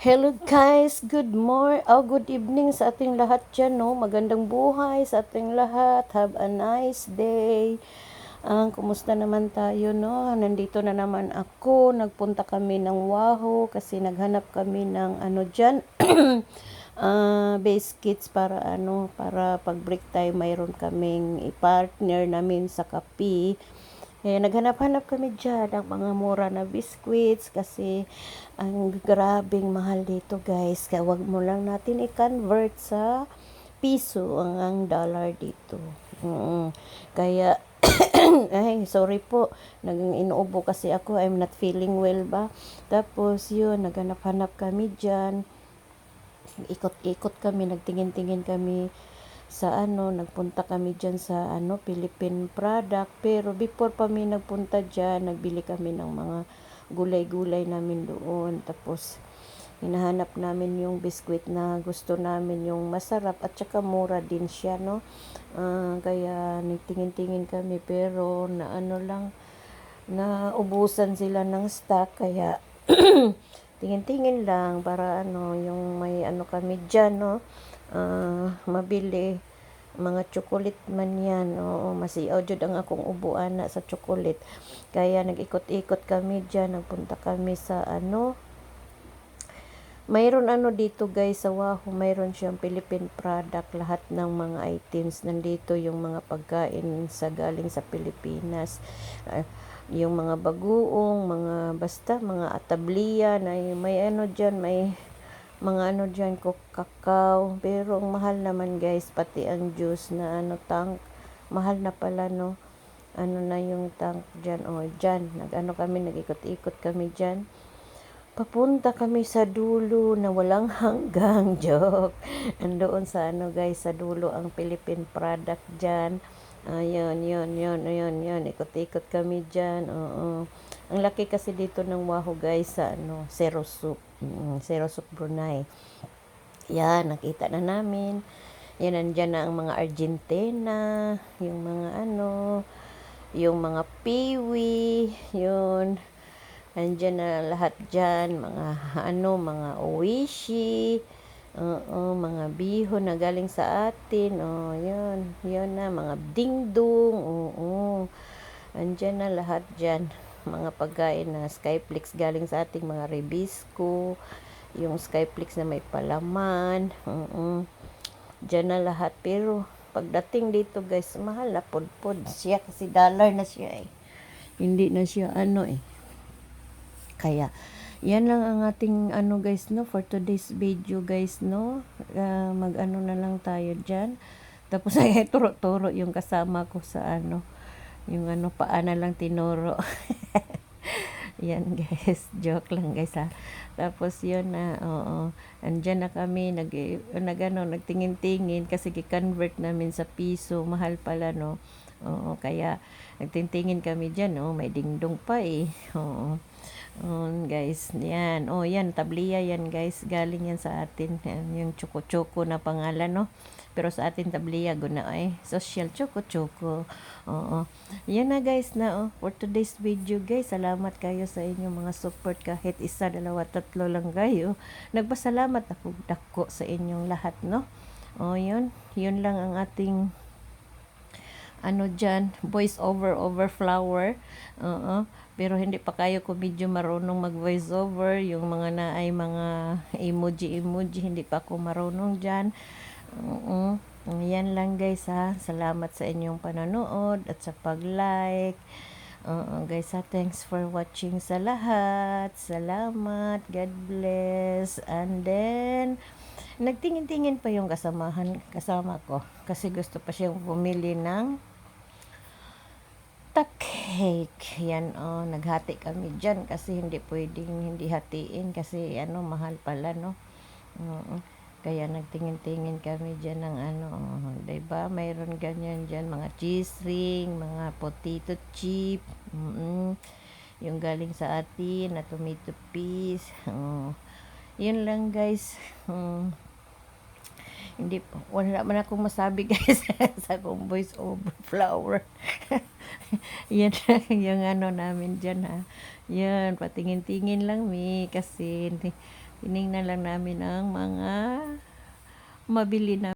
Hello guys, good morning, oh, good evening sa ating lahat dyan, no? Magandang buhay sa ating lahat. Have a nice day. Ang kumusta naman tayo, no? Nandito na naman ako. Nagpunta kami ng Wahoo kasi naghanap kami ng ano dyan. ah base kits para ano, para pag break time mayroon kaming i-partner namin sa kape. Eh, naghanap-hanap kami dyan ng mga mura na biscuits kasi ang grabing mahal dito guys. Kaya wag mo lang natin i-convert sa piso ang, ang dollar dito. Mm Kaya, ay, sorry po. Naging inuubo kasi ako. I'm not feeling well ba? Tapos yun, naghanap-hanap kami dyan. Ikot-ikot kami, nagtingin-tingin kami sa ano, nagpunta kami dyan sa ano, Philippine product. Pero before pa kami nagpunta dyan, nagbili kami ng mga gulay-gulay namin doon. Tapos, hinahanap namin yung biskwit na gusto namin, yung masarap at saka mura din siya, no? Uh, kaya nagtingin-tingin kami pero na ano lang, na ubusan sila ng stock kaya tingin-tingin lang para ano, yung may ano kami dyan, no? Uh, mabili. Mga chocolate man yan oo masiyaw jud ang akong ubuan na sa chocolate. Kaya nag-ikot-ikot kami diyan nagpunta kami sa ano mayroon ano dito guys sa Wahoo, mayroon siyang Philippine product, lahat ng mga items nandito yung mga pagkain sa galing sa Pilipinas. Uh, yung mga bagoong, mga basta mga atabliya na may ano diyan, may mga ano dyan kakao. Pero ang mahal naman guys pati ang juice na ano tank. Mahal na pala no? Ano na yung tank dyan? O oh, dyan. Nag ano kami nag-ikot-ikot kami dyan. Papunta kami sa dulo na walang hanggang. Joke. Andoon sa ano guys sa dulo ang Philippine product dyan. Ayun yun yun yun yun. Ikot-ikot kami dyan. Oo ang laki kasi dito ng Wahoo guys sa ano Zero Soup Mm, si Rosok Brunei. Yan, nakita na namin. Yan, nandyan na ang mga Argentina, yung mga ano, yung mga piwi, yun. Nandyan na lahat dyan, mga ano, mga oishi, Oo, mga biho na galing sa atin. Oh, yun. Yun na, mga dingdong. Oo. Andyan na lahat dyan mga pagkain na Skyflix galing sa ating mga rebisco, yung Skyflix na may palaman, -uh. Diyan na lahat. Pero, pagdating dito guys, mahal na podpod siya kasi dollar na siya eh. Hindi na siya ano eh. Kaya, yan lang ang ating ano guys no for today's video guys no uh, mag ano na lang tayo diyan tapos ay turo-turo yung kasama ko sa ano yung ano paana lang tinuro yan guys. Joke lang guys ha. Tapos yun na oo. Andyan na kami nag, nag ano, nagtingin-tingin kasi gi-convert namin sa piso. Mahal pala no? Oo kaya nagtingin kami dyan oh may dingdong pa eh. Oo Um, guys, yan. Oh, yan. Tabliya yan, guys. Galing yan sa atin. Yan, yung choco-choco na pangalan, no? Pero sa atin tabliya, guna ay. Social choco-choco. Oo. Yan na, guys, na, oh. For today's video, guys. Salamat kayo sa inyong mga support. Kahit isa, dalawa, tatlo lang kayo. Nagpasalamat ako dako sa inyong lahat, no? Oh, yun. Yun lang ang ating ano dyan, voice over over flower. Oo. Pero hindi pa kayo ko medyo marunong mag voice over. Yung mga na ay mga emoji emoji, hindi pa ako marunong dyan. Oo. Yan lang guys ha. Salamat sa inyong panonood at sa pag-like. Oo guys ha. Thanks for watching sa lahat. Salamat. God bless. And then, nagtingin-tingin pa yung kasamahan, kasama ko. Kasi gusto pa siyang pumili ng cake. Yan oh, naghati kami diyan kasi hindi pwedeng hindi hatiin kasi ano mahal pala no. Uh, kaya nagtingin-tingin kami diyan ng ano, oh, ba? Mayroon ganyan diyan mga cheese ring, mga potato chip. Mm -mm. Yung galing sa atin na tomato paste. Oh. Yun lang guys. Um, hindi wala man akong masabi guys sa akong voice over flower yan yung ano namin dyan ha. Yan patingin-tingin lang mi kasi Tiningnan lang namin ang mga mabili na